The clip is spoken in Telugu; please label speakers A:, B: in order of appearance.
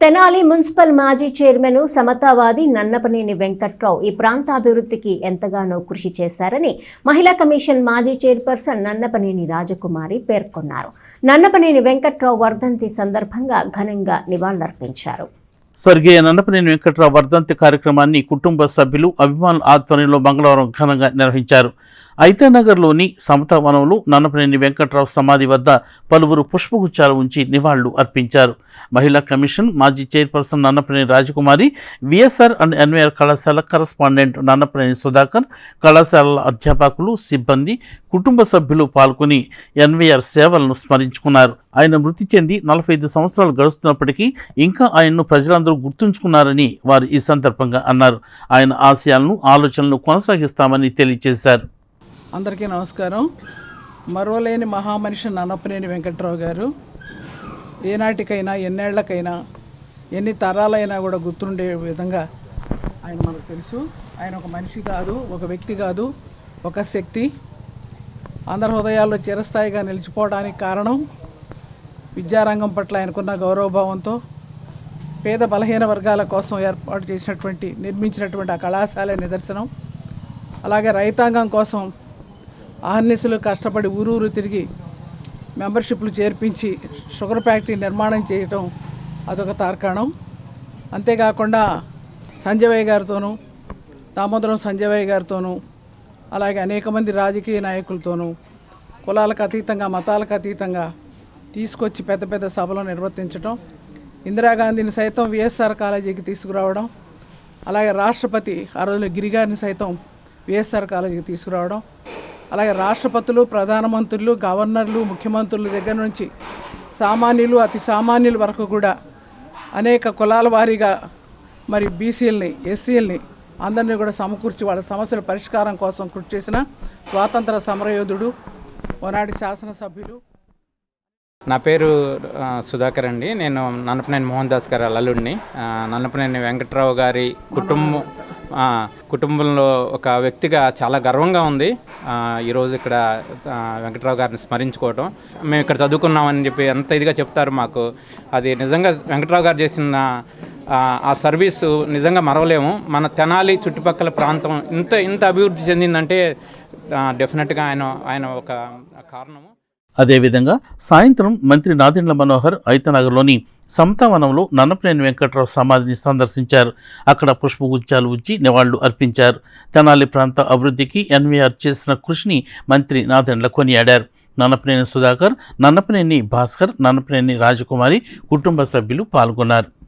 A: తెనాలి మున్సిపల్ మాజీ చైర్మన్ సమతావాది నన్నపనేని వెంకట్రావు ఈ ప్రాంత అభివృద్ధికి ఎంతగానో కృషి చేశారని మహిళా కమిషన్ మాజీ చైర్పర్సన్ నన్నపనేని రాజకుమారి పేర్కొన్నారు. నన్నపనేని వెంకట్రావు వర్ధంతి సందర్భంగా ఘనంగా నివాళులర్పించారు.
B: స్వర్గీయ నన్నపనేని వెంకట్రావు వర్ధంతి కార్యక్రమాన్ని కుటుంబ సభ్యులు అభిమానుల ఆధ్వర్యంలో మంగళవారం ఘనంగా నిర్వహించారు. ఐతానగర్లోని సమతా వనంలో నన్నపనేని వెంకట్రావు సమాధి వద్ద పలువురు పుష్పగుచ్చాలు ఉంచి నివాళులు అర్పించారు. మహిళా కమిషన్ మాజీ chairperson Nannapaneni Rajakumari VSR and NYR కళాశాల కరస్పాండెంట్ నన్నపనేని సుధాకర్ కళాశాలల అధ్యాపకులు సిబ్బంది కుటుంబ సభ్యులు పాల్గొని ఎన్వైఆర్ సేవలను స్మరించుకున్నారు. ఆయన మృతి చెంది నలభై ఐదు సంవత్సరాలు గడుస్తున్నప్పటికీ ఇంకా ఆయన్ను ప్రజలందరూ గుర్తుంచుకున్నారని వారు ఈ సందర్భంగా అన్నారు. ఆయన ఆశయాలను ఆలోచనలను కొనసాగిస్తామని తెలియజేశారు.
C: అందరికీ నమస్కారం. మరోలేని మహామనిషి నన్నపనేని వెంకట్రావు గారు. ఏనాటికైనా ఎన్నేళ్ళకైనా ఎన్ని తరాలైనా కూడా గుర్తుండే విధంగా ఆయన మనకు తెలుసు. ఆయన ఒక మనిషి కాదు ఒక వ్యక్తి కాదు ఒక శక్తి. అందరి హృదయాల్లో చిరస్థాయిగా నిలిచిపోవడానికి కారణం విద్యారంగం పట్ల ఆయనకున్న గౌరవభావంతో పేద బలహీన వర్గాల కోసం ఏర్పాటు చేసినటువంటి నిర్మించినటువంటి ఆ కళాశాల నిదర్శనం. అలాగే రైతాంగం కోసం ఆహర్నిశలు కష్టపడి ఊరూరు తిరిగి మెంబర్షిప్లు చేర్పించి షుగర్ ఫ్యాక్టరీ నిర్మాణం చేయటం అదొక తార్కాణం. అంతేకాకుండా సంజయ్ గారితోనూ దామోదరం సంజయ్ గారితోనూ అలాగే అనేక మంది రాజకీయ నాయకులతోనూ కులాలకు అతీతంగా మతాలకు అతీతంగా తీసుకొచ్చి పెద్ద పెద్ద సభలు నిర్వర్తించడం ఇందిరాగాంధీని సైతం విఎస్ఆర్ కాలేజీకి తీసుకురావడం అలాగే రాష్ట్రపతి ఆ రోజున గిరిగారిని సైతం విఎస్ఆర్ కాలేజీకి తీసుకురావడం అలాగే రాష్ట్రపతులు ప్రధానమంత్రులు గవర్నర్లు ముఖ్యమంత్రుల దగ్గర నుంచి సామాన్యులు అతి సామాన్యుల వరకు కూడా అనేక కులాల వారీగా మరి బీసీలని ఎస్సీలని అందరినీ కూడా సమకూర్చి వాళ్ళ సమస్యల పరిష్కారం కోసం కృషి చేసిన స్వాతంత్ర సమరయోధుడు ఓనాటి శాసనసభ్యులు.
D: నా పేరు సుధాకర్ అండి. నేను నన్నపనేని మోహన్ దాస్ గారి అల్లుడిని. నన్నపనేని వెంకట్రావు గారి కుటుంబం కుటుంబంలో ఒక వ్యక్తిగా చాలా గర్వంగా ఉంది. ఈరోజు ఇక్కడ వెంకటరావు వెంకట్రావు గారిని స్మరించుకోవటం. మేము ఇక్కడ చదువుకున్నామని చెప్పి ఎంత ఇదిగా చెప్తారు మాకు. అది నిజంగా వెంకట్రావు గారు చేసిన ఆ, ఆ సర్వీసు నిజంగా మరవలేము. మన తెనాలి చుట్టుపక్కల ప్రాంతం ఇంత ఇంత అభివృద్ధి చెందిందంటే డెఫినెట్గా ఆయన ఆయన ఒక కారణము.
B: అదేవిధంగా సాయంత్రం మంత్రి నాదెండ్ల మనోహర్ ఐతనగర్లోని సమతావనంలో నన్నపనేని వెంకట్రావు సమాధిని సందర్శించారు. అక్కడ పుష్పగుచ్చాలు ఉంచి నివాళులు అర్పించారు. తెనాలి ప్రాంత అభివృద్ధికి ఎన్వీఆర్ చేసిన కృషిని మంత్రి నాదెండ్ల కొనియాడారు. నన్నపనేని సుధాకర్ నన్నపనేని భాస్కర్ నన్నపనేని రాజకుమారి కుటుంబ సభ్యులు పాల్గొన్నారు.